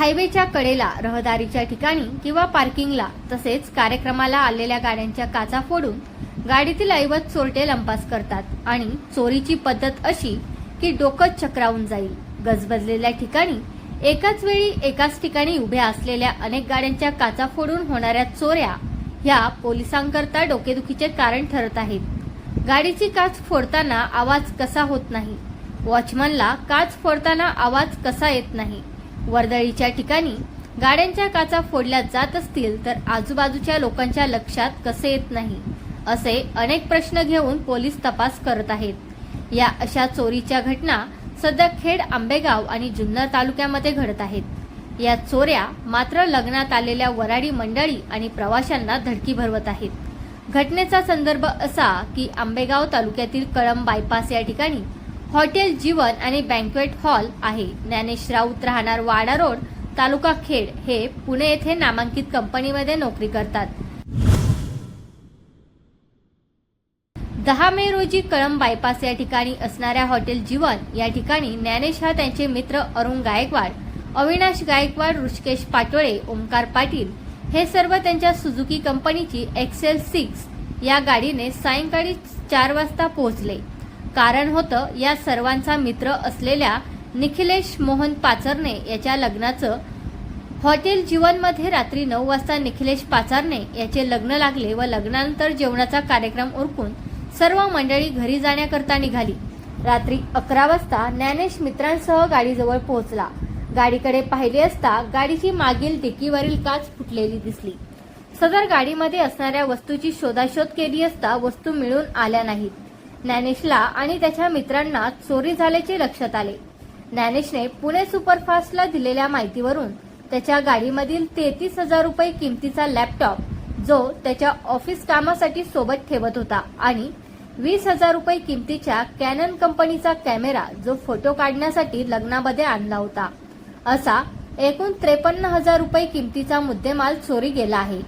हायवेच्या कडेला रहदारीच्या ठिकाणी किंवा पार्किंगला तसेच कार्यक्रमाला आलेल्या गाड्यांच्या काचा फोडून गाडीतील ऐवत चोरटे लंपास करतात आणि चोरीची पद्धत अशी की डोकं चक्रावून जाईल. गजबजलेल्या ठिकाणी एकाच वेळी एकाच ठिकाणी उभ्या असलेल्या अनेक गाड्यांच्या काचा फोडून होणाऱ्या चोऱ्या ह्या पोलिसांकरता डोकेदुखीचे कारण ठरत आहेत. गाडीची काच फोडताना आवाज कसा होत नाही? वॉचमनला काच फोडताना आवाज कसा येत नाही? वर्दळीच्या ठिकाणी गाड्यांच्या काचा फोडल्या जात असतील तर आजूबाजूच्या लोकांच्या लक्षात कसे येत नाही असे अनेक प्रश्न घेऊन पोलीस तपास करत आहेत. या अशा चोरीच्या घटना सध्या खेड आंबेगाव आणि जुन्नर तालुक्यामध्ये घडत आहेत. या चोऱ्या मात्र लग्नात आलेल्या वराडी मंडळी आणि प्रवाशांना धडकी भरवत आहेत. घटनेचा संदर्भ असा की आंबेगाव तालुक्यातील कळंब बायपास या ठिकाणी हॉटेल जीवन आणि बँक्वेट हॉल आहे. ज्ञानेश राऊत राहणार वाडा रोड तालुका खेड हे पुणे येथे नामांकित कंपनीमध्ये नोकरी करतात. दहा मे रोजी कळंब बायपास या ठिकाणी असणाऱ्या हॉटेल जीवन या ठिकाणी ज्ञानेश हा त्यांचे मित्र अरुण गायकवाड अविनाश गायकवाड ऋषिकेश पाटोळे ओमकार पाटील हे सर्व त्यांच्या सुझुकी कंपनीची एक्सेल सिक्स या गाडीने सायंकाळी चार वाजता पोहोचले. कारण होतं या सर्वांचा मित्र असलेल्या निखिलेश मोहन पाचरणे याच्या लग्नाचं. हॉटेल जीवनमध्ये रात्री नऊ वाजता निखिलेश पाचारणे याचे लग्न लागले व लग्नानंतर जेवणाचा कार्यक्रम उरकून सर्व मंडळी घरी जाण्याकरता निघाली. रात्री अकरा वाजता ज्ञानेश मित्रांसह गाडीजवळ पोहोचला. गाडीकडे पाहिले असता गाडीची मागील डिकीवरील काच फुटलेली दिसली. सदर गाडीमध्ये असणाऱ्या वस्तूची शोधाशोध केली असता वस्तू मिळून आल्या नाहीत. ज्ञानेशला आणि त्याच्या मित्रांना चोरी झाल्याचे लक्षात आले. ज्ञानेशने पुणे सुपरफास्टला दिलेल्या माहितीवरून त्याच्या गाडीमधील तेहतीस हजार रुपये किमतीचा लॅपटॉप जो त्याच्या ऑफिस कामासाठी सोबत ठेवत होता आणि वीस हजार रुपये किमतीच्या कॅनन कंपनीचा कॅमेरा जो फोटो काढण्यासाठी लग्नामध्ये आणला होता. असा एकूण त्रेपन्न हजार रुपये किमतीचा मुद्देमाल चोरी गेला आहे.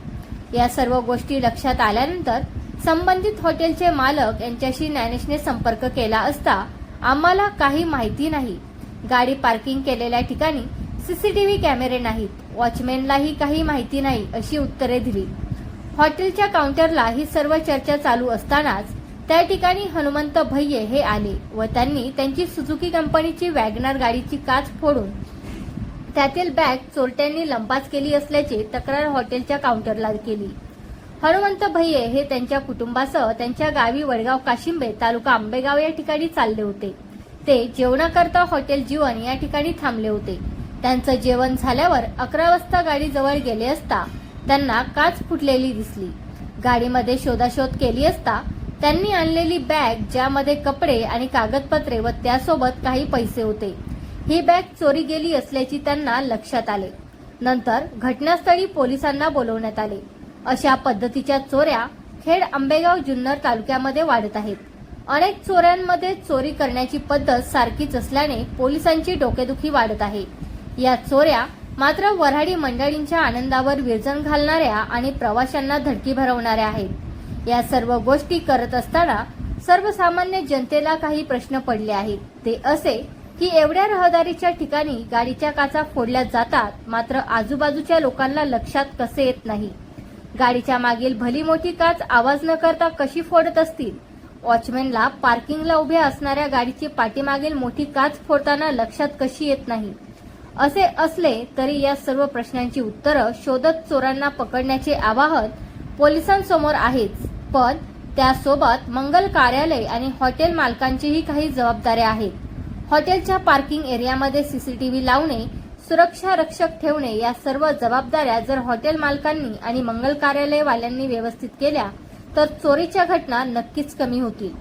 या सर्व गोष्टी लक्षात आल्यानंतर संबंधित हॉटेलचे मालक यांच्याशी ज्ञानेशने संपर्क केला असता आम्हाला काही माहिती नाही. गाडी पार्किंग केलेल्या ठिकाणी सीसीटीव्ही कॅमेरे नाहीत. वॉचमॅनलाही काही माहिती नाही अशी उत्तरे दिली. हॉटेलच्या काउंटरला ही सर्व चर्चा चालू असतानाच त्या ठिकाणी हनुमंत भय्ये हे आले व त्यांनी त्यांची सुझुकी कंपनीची वॅगनार गाडीची काच फोडून त्यातील बॅग चोरट्यांनी लंपास केली असल्याची तक्रार हॉटेलच्या काउंटरला केली. हनुमंत भैये हे त्यांच्या कुटुंबासह त्यांच्या गावी वडगाव काशिंबे तालुका आंबेगाव या ठिकाणी चालले होते. ते जेवणाकरता हॉटेल जीवन या ठिकाणी थांबले होते. त्यांचं जेवण झाल्यावर अकरा वाजता गाडी जवळ गेले असता त्यांना काच फुटलेली दिसली. गाडीमध्ये शोधाशोध केली असता त्यांनी आणलेली बॅग ज्यामध्ये कपडे आणि कागदपत्रे व त्यासोबत काही पैसे होते. ही बॅग चोरी गेली असल्याची त्यांना लक्षात आले. नंतर घटनास्थळी पोलिसांना बोलवण्यात आले. अशा पद्धतीच्या चोऱ्या खेड आंबेगाव जुन्नर तालुक्यामध्ये वाढत आहेत. अनेक चोऱ्यांमध्ये चोरी करण्याची पद्धत सारखीच असल्याने पोलिसांची डोकेदुखी वाढत आहे. या चोऱ्या मात्र वऱ्हाडी मंडळींच्या आनंदावर विरजण घालणाऱ्या आणि प्रवाशांना धडकी भरवणाऱ्या आहेत. या सर्व गोष्टी करत असताना सर्वसामान्य जनतेला काही प्रश्न पडले आहेत. ते असे की एवढ्या रहदारीच्या ठिकाणी गाडीच्या काचा फोडल्या जातात मात्र आजूबाजूच्या लोकांना लक्षात कसे येत नाही? गाडीच्या मागील भली मोठी काच आवाज न करता कशी फोडत असतील? वॉचमॅनला पार्किंगला उभ्या असणाऱ्या गाडीची पाठीमागील मोठी काच फोडताना लक्षात कशी येत नाही? असे असले तरी या सर्व प्रश्नांची उत्तरं शोधत चोरांना पकडण्याचे आवाहन पोलिसांसमोर आहेच. पण त्यासोबत मंगल कार्यालय आणि हॉटेल मालकांचीही काही जबाबदाऱ्या आहेत. हॉटेलच्या पार्किंग एरियामध्ये सीसीटीव्ही लावणे सुरक्षा रक्षक ठेवणे या सर्व जबाबदाऱ्या जर हॉटेल मालकांनी आणि मंगल कार्यालयवाल्यांनी व्यवस्थित केल्या तर चोरीच्या घटना नक्कीच कमी होतील.